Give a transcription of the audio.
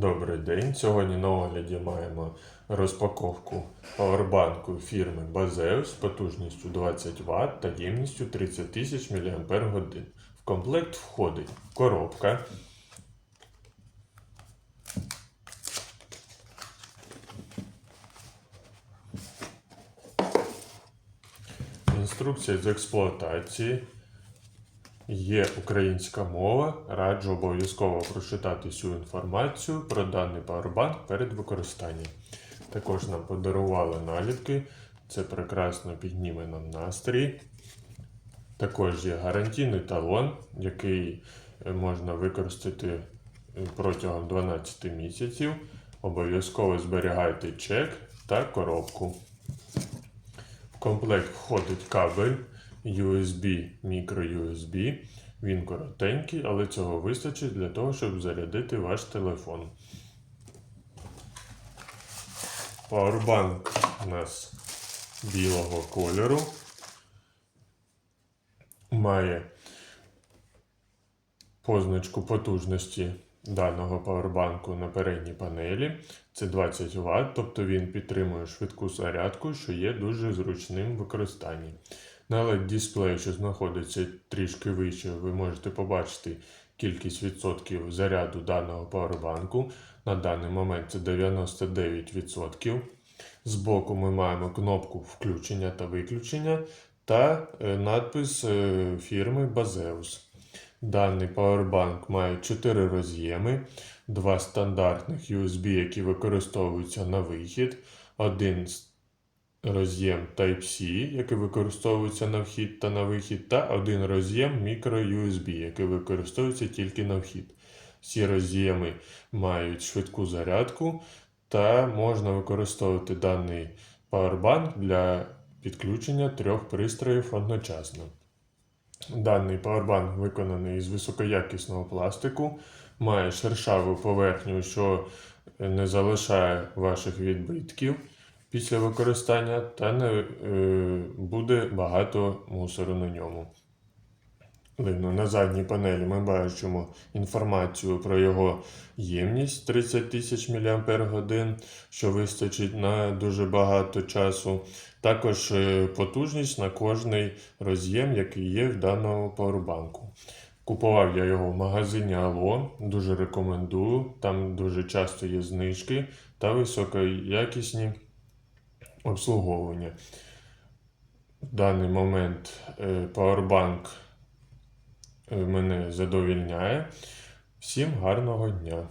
Добрий день. Сьогодні на огляді маємо розпаковку павербанку фірми Bazeus з потужністю 20 Вт та ємністю 30 тисяч мАч. В комплект входить коробка, інструкція з експлуатації. Є українська мова, раджу обов'язково прочитати всю інформацію про даний павербанк перед використанням. Також нам подарували наліпки, це прекрасно підніме нам настрій. Також є гарантійний талон, який е, можна використати е, протягом 12 місяців. Обов'язково зберігайте чек та коробку. В комплект входить кабель USB, micro-USB. Він коротенький, але цього вистачить для того, щоб зарядити ваш телефон. Powerbank у нас білого кольору. Має позначку потужності даного павербанку на передній панелі. Це 20 Вт, тобто він підтримує швидку зарядку, що є дуже зручним в використанні. На LED дисплеї, що знаходиться трішки вище, ви можете побачити кількість відсотків заряду даного павербанку. На даний момент це 99%. Збоку ми маємо кнопку включення та виключення та е, надпис е, фірми Bazeus. Даний павербанк має 4 роз'єми, два стандартних USB, які використовуються на вихід, один роз'єм Type-C, який використовується на вхід та на вихід, та один роз'єм micro-USB, який використовується тільки на вхід. Всі роз'єми мають швидку зарядку та можна використовувати даний павербанк для підключення трьох пристроїв одночасно. Даний павербанк виконаний із високоякісного пластику, має шершаву поверхню, що не залишає ваших відбитків після використання, та не буде багато мусору на ньому. Видно, на задній панелі ми бачимо інформацію про його ємність 30 тисяч мАч, що вистачить на дуже багато часу. Також е, потужність на кожний роз'єм, який є в даному павербанку. Купував я його в магазині Ало, дуже рекомендую. Там дуже часто є знижки та високоякісні обслуговування. В даний момент Powerbank е, мене задовільняє. Всім гарного дня!